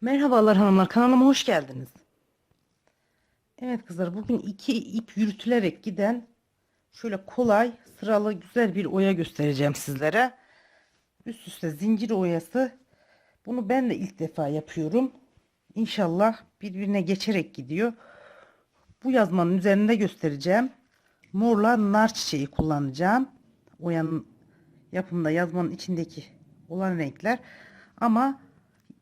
Merhabalar hanımlar kanalıma hoş geldiniz. Evet kızlar bugün iki ip yürütülerek giden şöyle kolay sıralı güzel bir oya göstereceğim sizlere. Üst üste zincir oyası. Bunu ben de ilk defa yapıyorum. İnşallah birbirine geçerek gidiyor. Bu yazmanın üzerinde göstereceğim. Morla nar çiçeği kullanacağım. Oyanın yapımında yazmanın içindeki olan renkler. Ama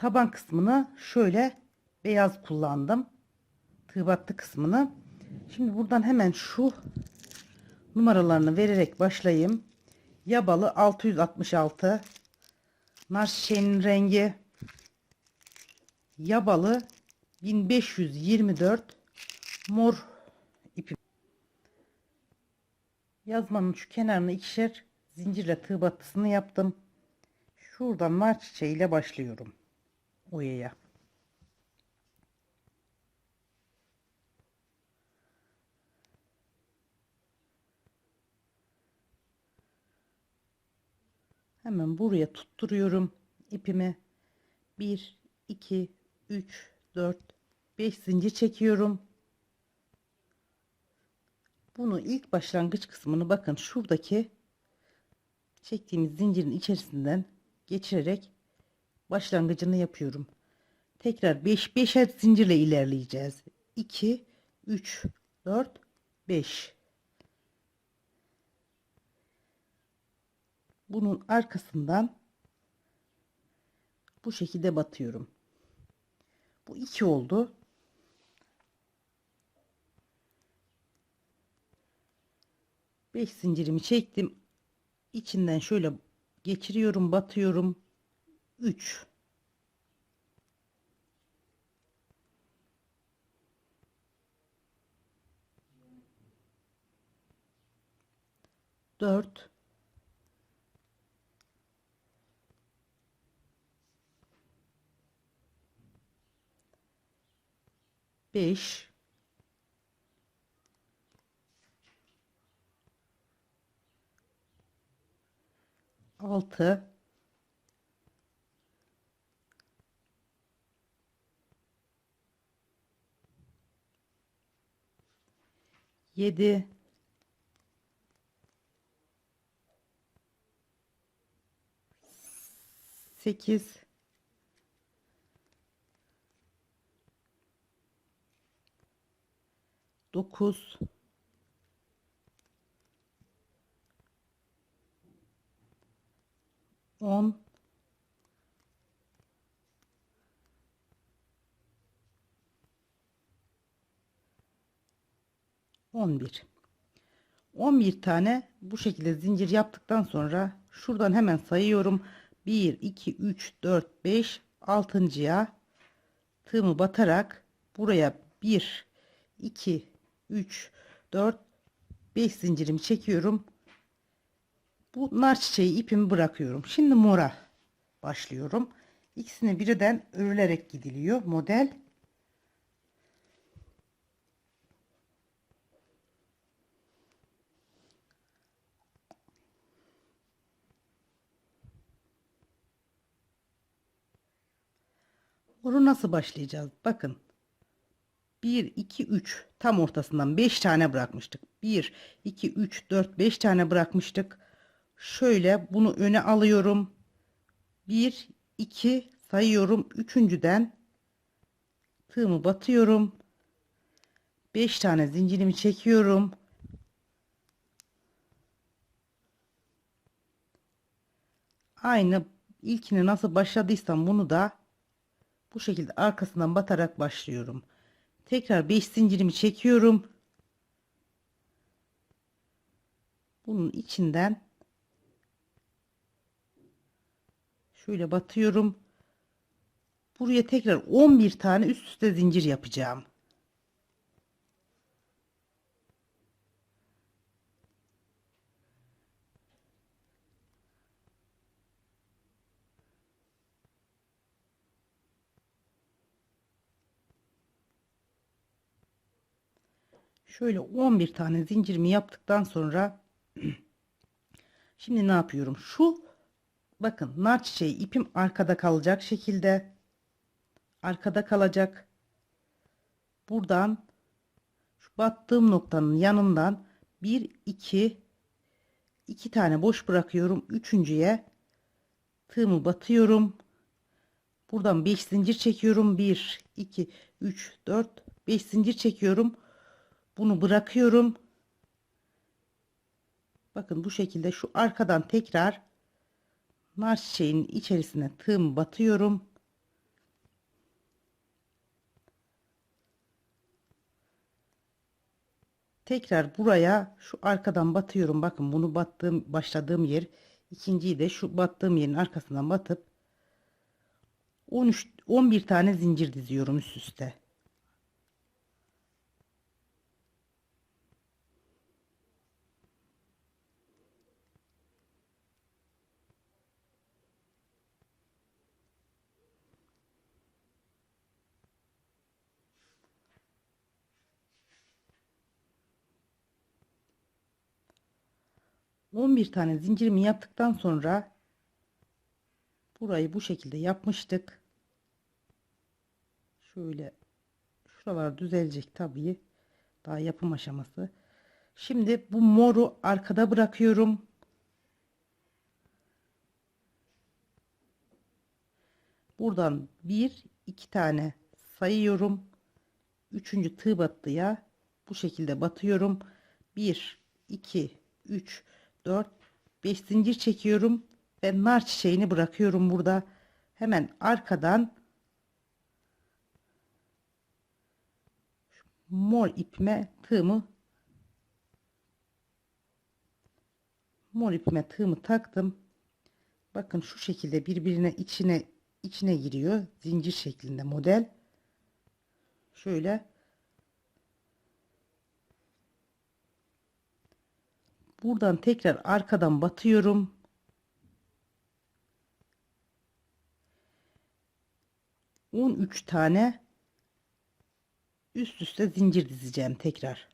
taban kısmını şöyle beyaz kullandım. Tığ kısmını. Şimdi buradan hemen şu numaralarını vererek başlayayım. Yabalı 666 nar çiçeğinin rengi yabalı 1524 mor ipi yazmanın şu kenarına ikişer zincirle tığ battısını yaptım şuradan nar çiçeğiyle başlıyorum oyaya hemen buraya tutturuyorum ipimi. 1 2 3 4 5 zincir çekiyorum. Bunu ilk başlangıç kısmını bakın şuradaki çektiğimiz zincirin içerisinden geçirerek başlangıcını yapıyorum. Tekrar 5 5 5'er zincirle ilerleyeceğiz. 2 3 4 5 Bunun arkasından bu şekilde batıyorum. Bu 2 oldu. Beş zincirimi çektim. İçinden şöyle geçiriyorum, batıyorum. 3 4 5 6 7 8 9 10 11 11 tane bu şekilde zincir yaptıktan sonra şuradan hemen sayıyorum. 1 2 3 4 5 altıncıya tığımı batarak buraya 1 2 3 4 5 zincirimi çekiyorum. Bu nar çiçeği ipimi bırakıyorum. Şimdi mora başlıyorum. İkisini birden örülerek gidiliyor model Moru nasıl başlayacağız? Bakın. 1, 2, 3 tam ortasından 5 tane bırakmıştık. 1, 2, 3, 4, 5 tane bırakmıştık. Şöyle bunu öne alıyorum. 1, 2 sayıyorum. Üçüncüden tığımı batıyorum. 5 tane zincirimi çekiyorum. Aynı ilkini nasıl başladıysam bunu da bu şekilde arkasından batarak başlıyorum. Tekrar 5 zincirimi çekiyorum. Bunun içinden şöyle batıyorum. Buraya tekrar 11 tane üst üste zincir yapacağım. Şöyle 11 tane zincirimi yaptıktan sonra şimdi ne yapıyorum? Şu bakın nar çiçeği ipim arkada kalacak şekilde arkada kalacak. Buradan şu battığım noktanın yanından 1 2 2 tane boş bırakıyorum. Üçüncüye tığımı batıyorum. Buradan 5 zincir çekiyorum. 1 2 3 4 5 zincir çekiyorum. Bunu bırakıyorum. Bakın bu şekilde şu arkadan tekrar nar çiçeğinin içerisine tığımı batıyorum. Tekrar buraya şu arkadan batıyorum. Bakın bunu battığım başladığım yer ikinciyi de şu battığım yerin arkasından batıp 13 11 tane zincir diziyorum üst üste. 11 tane zincirimi yaptıktan sonra burayı bu şekilde yapmıştık. Şöyle şuralar düzelecek tabii. Daha yapım aşaması. Şimdi bu moru arkada bırakıyorum. Buradan bir iki tane sayıyorum. Üçüncü tığ battıya bu şekilde batıyorum. 1 2 3 4 5 zincir çekiyorum ve nar çiçeğini bırakıyorum burada. Hemen arkadan mor ipime tığımı mor ipime tığımı taktım. Bakın şu şekilde birbirine içine içine giriyor zincir şeklinde model. Şöyle buradan tekrar arkadan batıyorum. On üç tane üst üste zincir dizeceğim tekrar.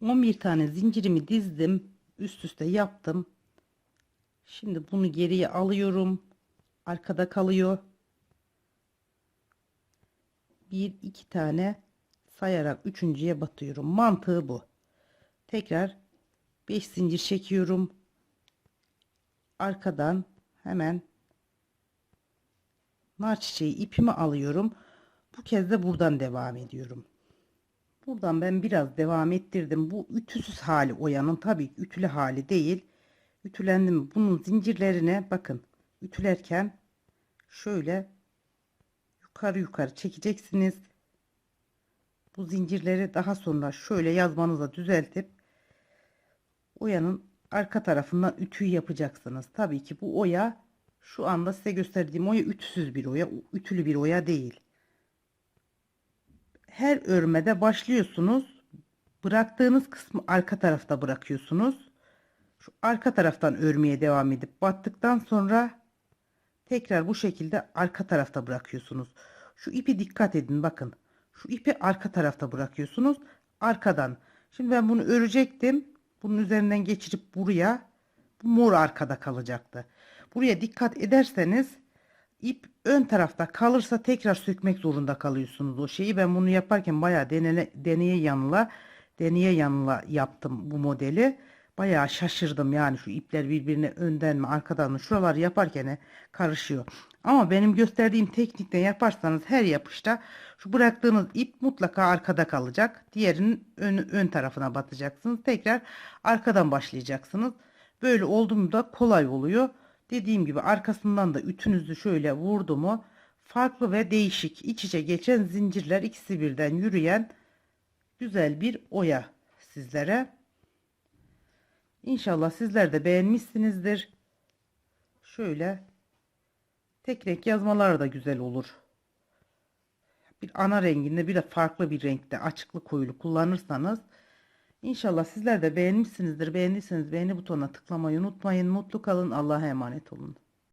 On bir tane zincirimi dizdim üst üste yaptım. Şimdi bunu geriye alıyorum. Arkada kalıyor. Bir iki tane sayarak üçüncüye batıyorum. Mantığı bu. Tekrar 5 zincir çekiyorum. Arkadan hemen nar çiçeği ipimi alıyorum. Bu kez de buradan devam ediyorum. Buradan ben biraz devam ettirdim. Bu ütüsüz hali oyanın tabii ütülü hali değil. Ütülendim. Bunun zincirlerine bakın. Ütülerken şöyle yukarı yukarı çekeceksiniz. Bu zincirleri daha sonra şöyle yazmanıza düzeltip oyanın arka tarafından ütüyü yapacaksınız. Tabii ki bu oya şu anda size gösterdiğim oya ütüsüz bir oya, ütülü bir oya değil her örmede başlıyorsunuz. Bıraktığınız kısmı arka tarafta bırakıyorsunuz. Şu arka taraftan örmeye devam edip battıktan sonra tekrar bu şekilde arka tarafta bırakıyorsunuz. Şu ipi dikkat edin bakın. Şu ipi arka tarafta bırakıyorsunuz. Arkadan. Şimdi ben bunu örecektim. Bunun üzerinden geçirip buraya bu mor arkada kalacaktı. Buraya dikkat ederseniz ip ön tarafta kalırsa tekrar sökmek zorunda kalıyorsunuz o şeyi. Ben bunu yaparken bayağı denene, deneye yanıla deneye yanıla yaptım bu modeli. Bayağı şaşırdım yani şu ipler birbirine önden mi arkadan mı şuralar yaparken karışıyor. Ama benim gösterdiğim teknikle yaparsanız her yapışta şu bıraktığınız ip mutlaka arkada kalacak. Diğerinin ön, ön tarafına batacaksınız. Tekrar arkadan başlayacaksınız. Böyle olduğunda kolay oluyor. Dediğim gibi arkasından da ütünüzü şöyle vurdu mu farklı ve değişik iç içe geçen zincirler ikisi birden yürüyen güzel bir oya sizlere. İnşallah sizler de beğenmişsinizdir. Şöyle tek renk yazmalar da güzel olur. Bir ana renginde bir de farklı bir renkte açıklı koyulu kullanırsanız İnşallah sizler de beğenmişsinizdir. Beğendiyseniz beğeni butonuna tıklamayı unutmayın. Mutlu kalın. Allah'a emanet olun.